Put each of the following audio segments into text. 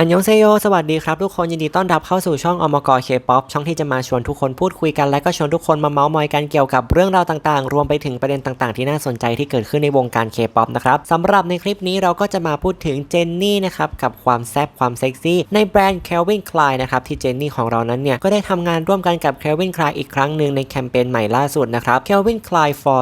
อันยองเซโย สวัสดีครับ ทุกคนยินดีต้อนรับเข้าสู่ช่องอมกอเคป๊อปช่องที่จะมาชวนทุกคนพูดคุยกันและก็ชวนทุกคนมาเมาส์มอยกันเกี่ยวกับเรื่องราวต่างๆ รวมไปถึงประเด็นต่างๆ ที่น่าสนใจที่เกิดขึ้นในวงการเคป๊อปนะครับสำหรับในคลิปนี้เราก็จะมาพูดถึงเจนนี่นะครับกับความแซ่บความเซ็กซี่ในแบรนด์ Calvin Klein นะครับที่เจนนี่ของเรานั้นเนี่ยก็ได้ทำงานร่วมกันกับ Calvin Klein อีกครั้งหนึ่งในแคมเปญใหม่ล่าสุดนะครับ Calvin Klein for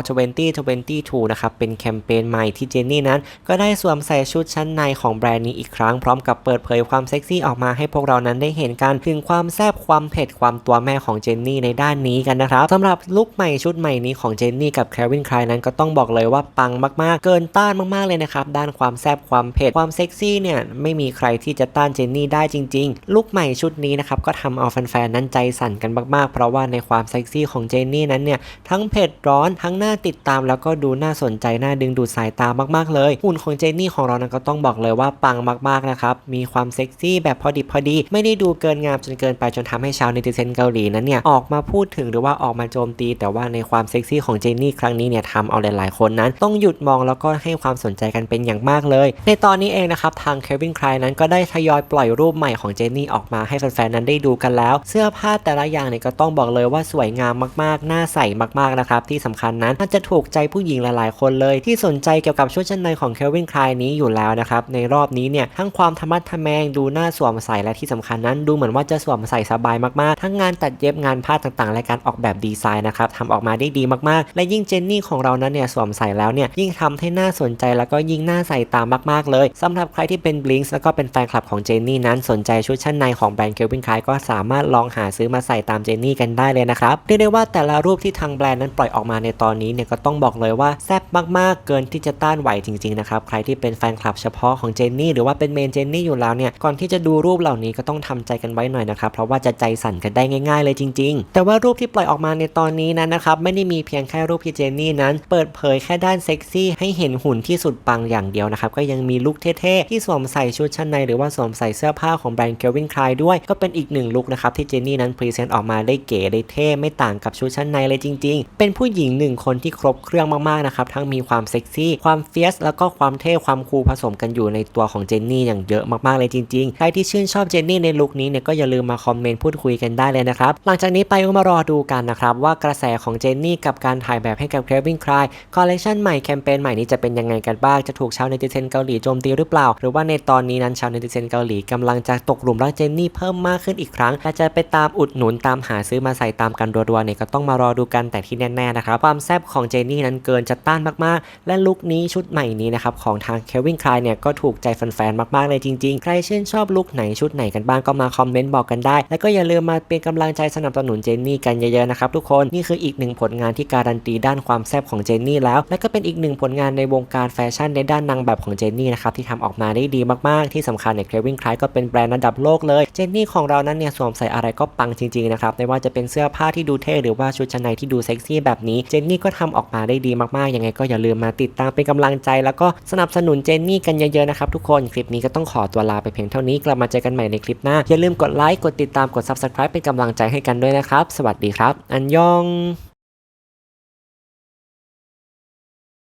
2022นะครับเป็นแคมเปญใหม่ที่เจนนี่นั้น ก็ได้สวมใส่ชุดชั้นในของแบรนด์นี้อีกครั้งพร้อมกับเปิดเผยความเซ็กซี่ออกมาให้พวกเรานั้นได้เห็นกันถึงความแซ่บความเผ็ดความตัวแม่ของเจนนี่ในด้านนี้กันนะครับสำหรับลุคใหม่ชุดใหม่นี้ของเจนนี่กับแควินคลายนั้นก็ต้องบอกเลยว่าปังมากๆ เกินต้านมากๆเลยนะครับด้านความแซ่บความเผ็ดความเซ็กซี่เนี่ยไม่มีใครที่จะต้านเจนนี่ได้จริง ๆ ลุคใหม่ชุดนี้นะครับก็ทำเอาแฟนๆนั้นใจสั่นกันมากๆ เพราะว่าในความเซ็กซี่ของเจนนี่นั้นเนี่ยทั้งเผ็ดร้อนทั้งน่าติดตามแล้วก็ดูน่าสนใจน่าดึงดูดสายตามากๆเลยหุ่นของเจนนี่ของเรานั้นก็ต้องบอกเลยว่าปังมากๆนะครับมีความเซ็กซี่แบบพอดิบพอดี ไม่ได้ดูเกินงามจนเกินไปจนทำให้ชาวเนติเซนเกาหลีนั้นเนี่ยออกมาพูดถึงหรือว่าออกมาโจมตี แต่ว่าในความเซ็กซี่ของเจนนี่ครั้งนี้เนี่ยทำเอาหลายๆคนนั้น ต้องหยุดมองแล้วก็ให้ความสนใจกันเป็นอย่างมากเลย ในตอนนี้เองนะครับทางเควินคลายนั้นก็ได้ทยอยปล่อยรูปใหม่ของเจนนี่ออกมาให้แฟนๆนั้นได้ดูกันแล้ว เสื้อผ้าแต่ละอย่างเนี่ยก็ต้องบอกเลยว่าสวยงามมากๆ น่าใส่มากๆนะครับที่สำคัญนั้นน่าจะถูกใจผู้หญิงหลายๆ คนเลย ที่สนใจเกี่ยวกับชุดชั้นในของเควินคลายนี้อยู่แล้วนะครับในรอบนี้เนี่ยทั้งความธรรมะทแมงดูน่าสวมใส่และที่สำคัญนั้น ดูเหมือนว่าจะสวมใส่สบายมากๆ ทั้งงานตัดเย็บงานผ้าต่างๆ และการออกแบบดีไซน์นะครับทำออกมาได้ดีมากๆ และยิ่งเจนนี่ของเรานั้นเนี่ยสวมใส่แล้วเนี่ยยิ่งทำให้น่าสนใจแล้วก็ยิ่งน่าใส่ตามมากๆ เลยสำหรับใครที่เป็นบลิงส์แล้วก็เป็นแฟนคลับของเจนนี่นั้นสนใจชุดชั้นในของแบรนด์เคลวินคายก็สามารถลองหาซื้อมาใส่ตามเจนนี่กันได้เลยนะครับเรียกได้ว่าแต่ละรูปที่ทางแบรนด์นั้นปล่อยออกมาในตอนนี้เนี่ยก็ต้องบอกเลยว่าแซ่บมากๆ เกินที่จะต้านไหวจริงๆนะครับใครที่เป็นแฟนคลับเฉพาะของเจนนี่หรือว่าเป็นเมนเจนนี่อยู่แล้วเนี่ยก่อนที่จะดูรูปเหล่านี้ก็ต้องทำใจกันไว้หน่อยนะครับเพราะว่าจะใจสั่นกันได้ง่าย ๆ เลยจริง ๆ แต่ว่ารูปที่ปล่อยออกมาในตอนนี้นั้นนะครับไม่ได้มีเพียงแค่รูปพี่เจนนี่นั้น เปิดเผยแค่ด้านเซ็กซี่ให้เห็นหุ่นที่สุดปังอย่างเดียวนะครับก็ยังมีลุคเท่ๆที่สวมใส่ชุดชั้นในหรือว่าสวมใส่เสื้อผ้าของแบรนด์เควินคลายด้วยก็เป็นอีกหนึ่งลุคนะครับที่เจนนี่นั้นพรีเซนต์ออกมาได้เก๋ได้เท่ไม่ต่างกับชุดชั้นในเลยจริง ๆ เป็นผู้หญิงหนึ่งคนที่ครบเครื่องมากๆนะครับทั้งมีความเซ็กซี่ ความเฟียสแล้วก็ความเท่ความคูลผสมกันอยู่ในตัวของเจนนี่อย่างเยอะมากๆเลยจริงๆ ใครที่ชื่นชอบเจนนี่ในลุคนี้เนี่ยก็อย่าลืมมาคอมเมนต์พูดคุยกันได้เลยนะครับ หลังจากนี้ไปก็มารอดูกันนะครับ ว่ากระแสของเจนนี่กับการถ่ายแบบให้กับเคลวินคลายคอลเลคชันใหม่แคมเปญใหม่นี้จะเป็นยังไงกันบ้าง จะถูกชาวเนติเซนเกาหลีโจมตีหรือเปล่า หรือว่าในตอนนี้นั้นชาวเนติเซนเกาหลีกำลังจะตกหลุมรักเจนนี่เพิ่มมากขึ้นอีกครั้งและจะไปตามอุดหนุนตามหาซื้อมาใส่ตามกันรัวๆเนี่ยก็ต้องมารอดูกันแต่ที่แน่ๆนะครับความแซ่บของเจนนี่นั้นเกินจะต้านมากๆ และลุคนี้ชุดใหม่นี้นะครับของทางเควินคลายเนี่ยก็ถูกใจแฟนๆมากๆเลยจริงๆใครชื่นชอบลุคไหนชุดไหนกันบ้างก็มาคอมเมนต์บอกกันได้ และก็อย่าลืมมาเป็นกำลังใจสนับสนุนเจนนี่กันเยอะๆนะครับทุกคนนี่คืออีกหนึ่งผลงานที่การันตีด้านความแซ่บของเจนนี่แล้ว และก็เป็นอีกหนึ่งผลงานในวงการแฟชั่นในด้านนางแบบของเจนนี่นะครับที่ทำออกมาได้ดีมากๆ ที่สำคัญเนี่ยเควินคลายก็เป็นแบรนด์ระดับโลกเลยเจนนี่ของเรานั้นเนี่ยสวมใส่อะไรก็ปังจริงๆนะครับไม่ว่าจะเป็นเสื้อผ้าที่ดูเท่หรือว่าชุดชั้นในที่ดูเซ็กซี่แบบนี้เจนนี่ก็ทำออกมาได้ดีมากๆยังไงก็อย่าลืมมาติดตามเป็นกำลังใจ แล้วก็สนับสนุนเจนนี่กันเยอะๆนะครับทุกคนคลิปนี้ก็ต้องขอตัวลาไปเพียงเท่านี้กลับมาเจอกันใหม่ในคลิปหน้า อย่าลืมกดไลค์กดติดตามกด subscribe เป็นกำลังใจให้กันด้วยนะครับ สวัสดีครับ อันยอง